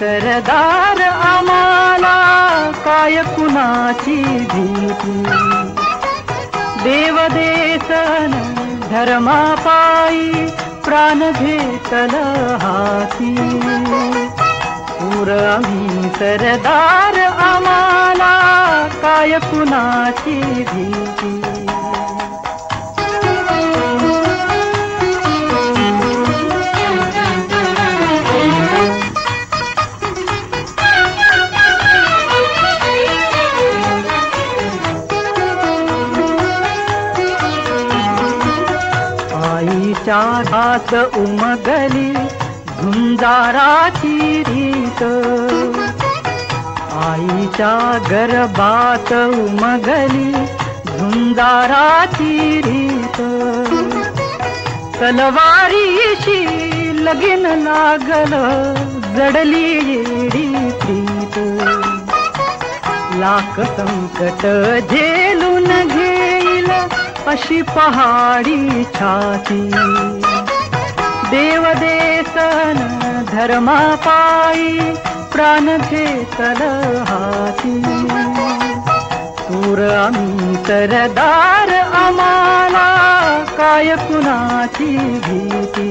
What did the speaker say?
सरदार आम्हाला काय कुणाची भीती. देवदेसन धर्मापायी प्राण घेतल हाती. पुर आम्ही सरदार आम्हाला काय कुणाची भीती तिच्या हात उमगली झुंजाराची रीत. आईच्या गर्भात उमगली झुंजाराची रीत. तलवारीशी लगीन लागल जडली येडी प्रीत. लाख संकट झेलून घेईल अशी पहाडी छाती। देवदेसन धर्मापायी प्राण घेतल हाती सूर आम्ही सरदार आम्हाला काय कुणाची भीती